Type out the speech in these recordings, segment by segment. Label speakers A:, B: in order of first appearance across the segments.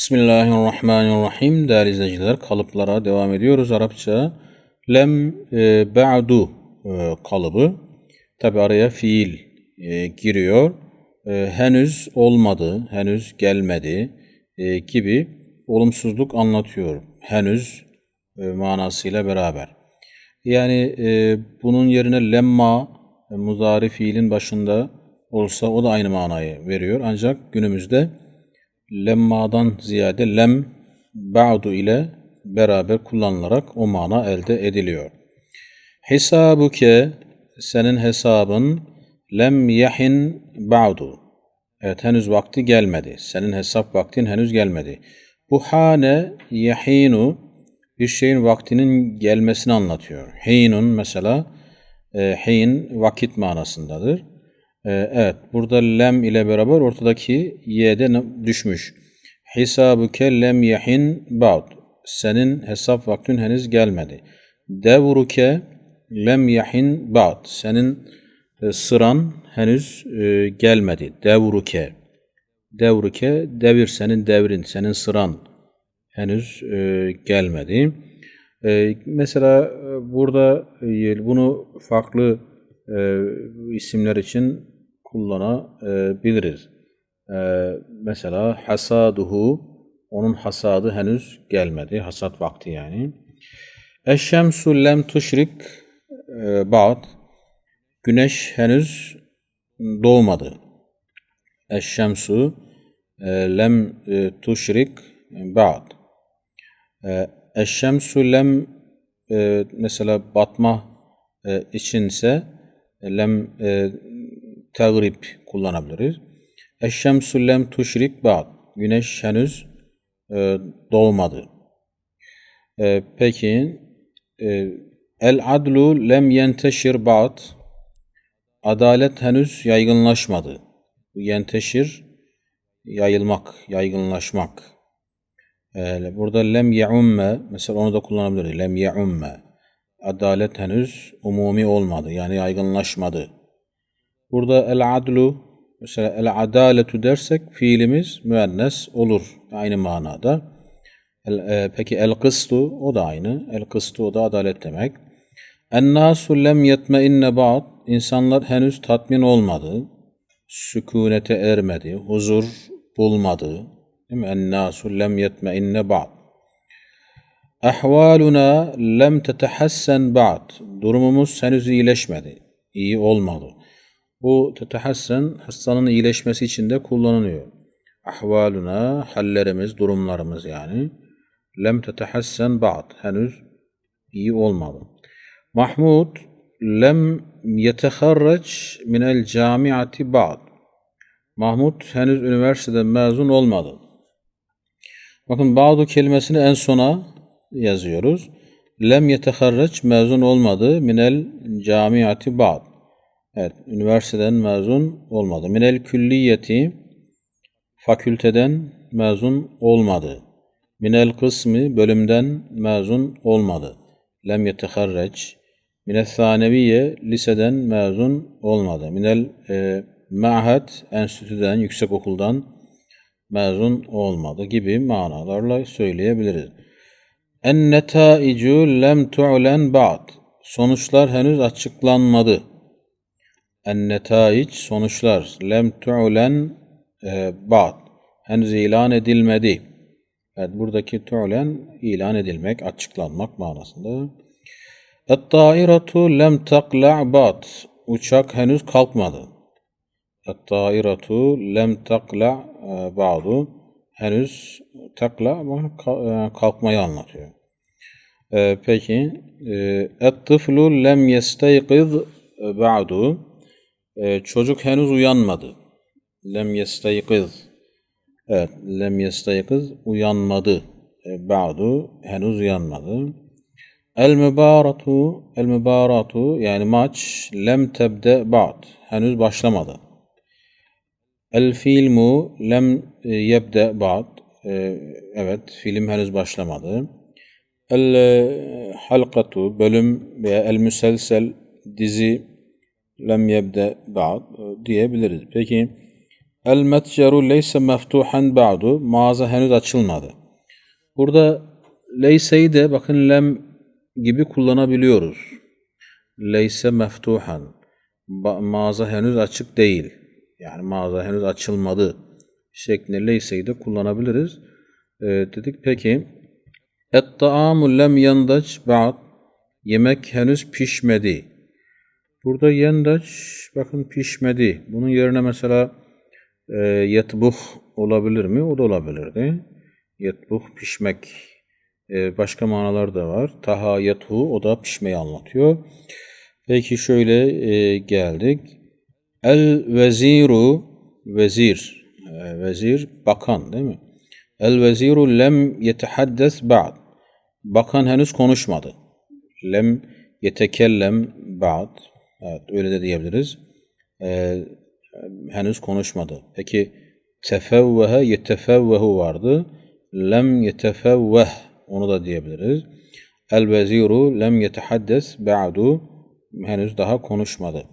A: Bismillahirrahmanirrahim. Değerli izleyiciler kalıplara devam ediyoruz. Arapça lem e, ba'du e, kalıbı. Tabi araya fiil e, giriyor. E, henüz olmadı, henüz gelmedi e, gibi olumsuzluk anlatıyor. Henüz e, manasıyla beraber. Yani e, bunun yerine lemma e, muzari fiilin başında olsa o da aynı manayı veriyor. Ancak günümüzde lemmadan ziyade lem ba'du ile beraber kullanılarak o mana elde ediliyor. Hesabuke senin hesabın lem yahin ba'du. Evet henüz vakti gelmedi. Senin hesap vaktin henüz gelmedi. Bu hane yahinu bir şeyin vaktinin gelmesini anlatıyor. Hinun mesela e, hin vakit manasındadır. E, evet burada lem ile beraber ortadaki y'de düşmüş. Hisabuke lem yahin ba'd. Senin hesap vaktin henüz gelmedi. Devruke lem yahin ba'd. Senin e, sıran henüz e, gelmedi. Devruke. Devruke devir senin devrin, senin sıran henüz e, gelmedi. E, mesela burada bunu farklı isimler için kullanabiliriz. E, mesela hasaduhu, onun hasadı henüz gelmedi. Hasat vakti yani. Eşşemsu lem tuşrik e, ba'd. Güneş henüz doğmadı. Eşşemsu e, lem e, tuşrik ba'd. E, Eşşemsu lem e, mesela batma e, içinse e, lem tegrib kullanabiliriz. Eşşemsu lem tuşrik ba'd. Güneş henüz e, doğmadı. E, peki e, el adlu lem yenteşir ba'd. Adalet henüz yaygınlaşmadı. Yenteşir yayılmak, yaygınlaşmak. Ee, burada lem yeumme mesela onu da kullanabiliriz. Lem yeumme. Adalet henüz umumi olmadı. Yani yaygınlaşmadı. Burada el adlu mesela el adaletu dersek fiilimiz müennes olur. Aynı manada. El, e, peki el kıstu o da aynı. El kıstu o da adalet demek. En nasu lem yetmeinne ba'd. İnsanlar henüz tatmin olmadı. Sükunete ermedi. Huzur bulmadı. Değil mi? En nasu lem yetmeinne ba'd. Ahvaluna lem tetehassen ba'd. Durumumuz henüz iyileşmedi. İyi olmadı. Bu tetehassen hastanın iyileşmesi için de kullanılıyor. Ahvaluna hallerimiz, durumlarımız yani. Lem tetehassen ba'd. Henüz iyi olmadı. Mahmud lem yeteharrac minel camiati ba'd. Mahmud henüz üniversiteden mezun olmadı. Bakın ba'du kelimesini en sona yazıyoruz. Lem yeteharrac mezun olmadı. Minel camiati ba'd. Evet, üniversiteden mezun olmadı. Minel külliyeti fakülteden mezun olmadı. Minel kısmı bölümden mezun olmadı. Lem yeteharrac. Minel thaneviye liseden mezun olmadı. Minel e, ma'had enstitüden, yüksek okuldan mezun olmadı gibi manalarla söyleyebiliriz. En netaicu lem tu'len ba'd. Sonuçlar henüz açıklanmadı. En netaic sonuçlar lem tu'len e, ba'd. Henüz ilan edilmedi. Evet buradaki tu'len ilan edilmek, açıklanmak manasında. Et-tairatu lem takla' ba'd. Uçak henüz kalkmadı. Et-tairatu lem takla' e, ba'du. Henüz takla ama e, kalkmayı anlatıyor. E, peki e, et-tıflu lem yestayqiz ba'du. E, çocuk henüz uyanmadı. Lem yestayqiz. Evet, lem yestayqiz uyanmadı. E, ba'du henüz uyanmadı. El mübaratu, el mübaratu yani maç lem tebde ba'd. Henüz başlamadı. El filmu lem e, yebde ba'd. E, evet, film henüz başlamadı. El e, halkatu bölüm veya el müselsel dizi lem yebde ba'd e, diyebiliriz. Peki El metceru leyse meftuhan ba'du. Mağaza henüz açılmadı. Burada leyse'yi de bakın lem gibi kullanabiliyoruz. Leyse meftuhan. Mağaza henüz açık değil. Yani mağaza henüz açılmadı şeklinde leyse'yi de kullanabiliriz. Ee, dedik peki Et-taamu lem yandaç ba'd. Yemek henüz pişmedi. Burada yendaç bakın pişmedi. Bunun yerine mesela e, yetbuh olabilir mi? O da olabilirdi. Yetbuh pişmek. E, başka manalar da var. Taha yethu o da pişmeyi anlatıyor. Peki şöyle e, geldik. El veziru vezir. E, vezir bakan değil mi? El veziru lem yetehaddes ba'd. Bakan henüz konuşmadı. Lem yetekellem ba'd. Evet öyle de diyebiliriz. Ee, henüz konuşmadı. Peki tefevvehe yetefevvehu vardı. Lem yetefevveh onu da diyebiliriz. El veziru lem yetehaddes ba'du henüz daha konuşmadı.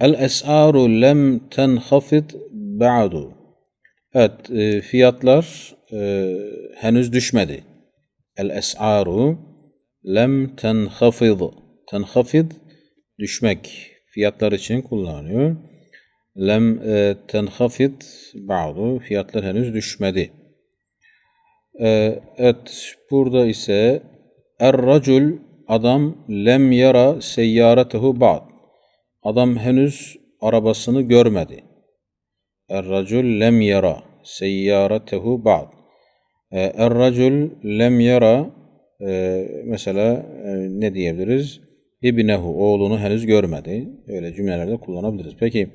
A: El es'aru lem tenhafid ba'du. Evet, e, fiyatlar e, henüz düşmedi. El es'aru lem tenhafid. Tenhafid düşmek. Fiyatlar için kullanıyor. Lem e, tenhafid ba'du. Fiyatlar henüz düşmedi. E, evet, burada ise er-racul adam lem yara seyyaretehu ba'd. Adam henüz arabasını görmedi. Er-racul lem yara seyyaretehu ba'd. E, Er-racul lem yara e, mesela e, ne diyebiliriz? İbnehu oğlunu henüz görmedi. Öyle cümlelerde kullanabiliriz. Peki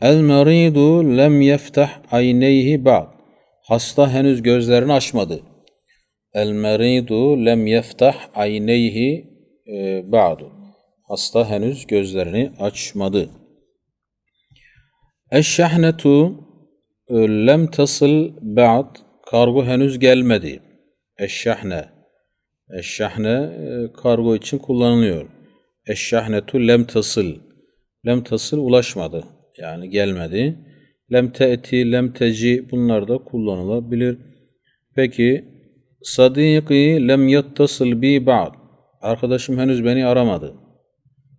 A: el maridu lem yeftah ayneyhi ba'd. Hasta henüz gözlerini açmadı. El maridu lem yeftah ayneyhi e, ba'du. Hasta henüz gözlerini açmadı. Eşşahnetu e, lem tasıl ba'd. Kargo henüz gelmedi. Eşşahne. Eşşahne e, kargo için kullanılıyor. Eşşahnetu lem tasıl. Lem tasıl ulaşmadı. Yani gelmedi. Lem te'ti, lem teci bunlar da kullanılabilir. Peki Sadiki lem yettasıl bi ba'd. Arkadaşım henüz beni aramadı.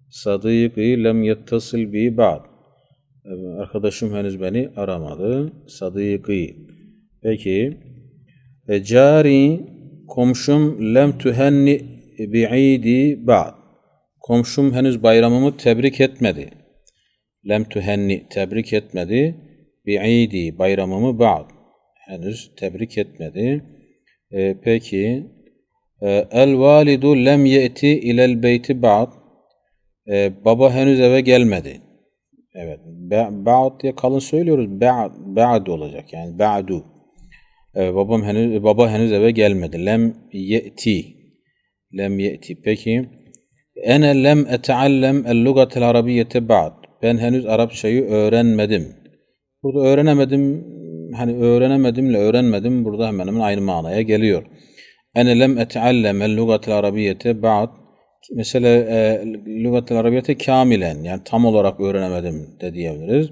A: Sadiki lem yettasıl bi ba'd. Arkadaşım henüz beni aramadı. Sadiki. Peki. E, cari komşum lem tühenni bi'idi ba'd. Komşum henüz bayramımı tebrik etmedi. Lem tühenni tebrik etmedi. Bi'idi bayramımı ba'd. Henüz tebrik etmedi. E, peki. E, el validu lem ye'ti ilel beyti ba'd. E, baba henüz eve gelmedi. Evet. Ba'd diye kalın söylüyoruz. Ba'd, ba'd olacak. Yani ba'du. Evet, babam henüz baba henüz eve gelmedi. Lem ye'ti. Lem ye'ti. Peki. Ene lem eteallem el lugatel arabiyete ba'd. Ben henüz Arapçayı öğrenmedim. Burada öğrenemedim hani öğrenemedimle öğrenmedim burada hemen hemen aynı manaya geliyor. Ene lem eteallem el lugatel arabiyete ba'd. Mesela e, lugatel arabiyete kamilen yani tam olarak öğrenemedim de diyebiliriz.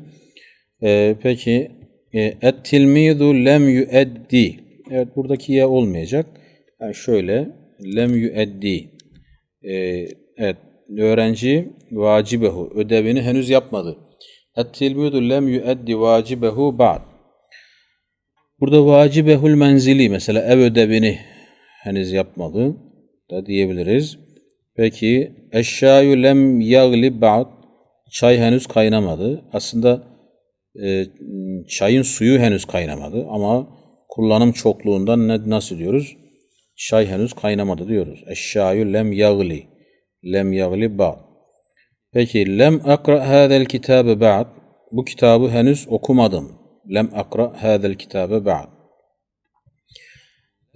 A: E, peki e, et tilmidu lem yueddi. Evet buradaki ye olmayacak. Yani şöyle lem yueddi. E, evet öğrenci vacibehu ödevini henüz yapmadı. Et tilmidu lem yueddi vacibehu ba'd. Burada vacibehul menzili mesela ev ödevini henüz yapmadı da diyebiliriz. Peki eşşayu lem yagli ba'd. Çay henüz kaynamadı. Aslında e, çayın suyu henüz kaynamadı ama kullanım çokluğundan ne, nasıl diyoruz? Çay henüz kaynamadı diyoruz. Eşşayu lem yagli. Lem yagli ba'd. Peki lem akra hadel kitabe ba'd. Bu kitabı henüz okumadım. Lem akra hadel kitabe ba'd.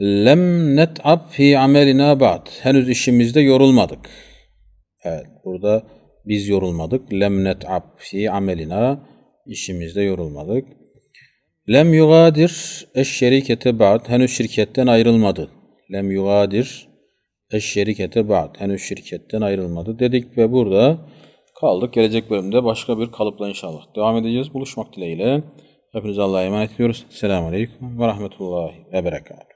A: Lem net'ab fi amelina ba'd. Henüz işimizde yorulmadık. Evet, burada biz yorulmadık. Lem net'ab fi amelina işimizde yorulmadık. Lem yugadir eşşerikete ba'd. Henüz şirketten ayrılmadı. Lem yugadir eşşerikete ba'd. Henüz şirketten ayrılmadı dedik ve burada kaldık. Gelecek bölümde başka bir kalıpla inşallah devam edeceğiz. Buluşmak dileğiyle. Hepinize Allah'a emanet ediyoruz. Selamun Aleyküm ve Rahmetullahi ve Berekatuhu.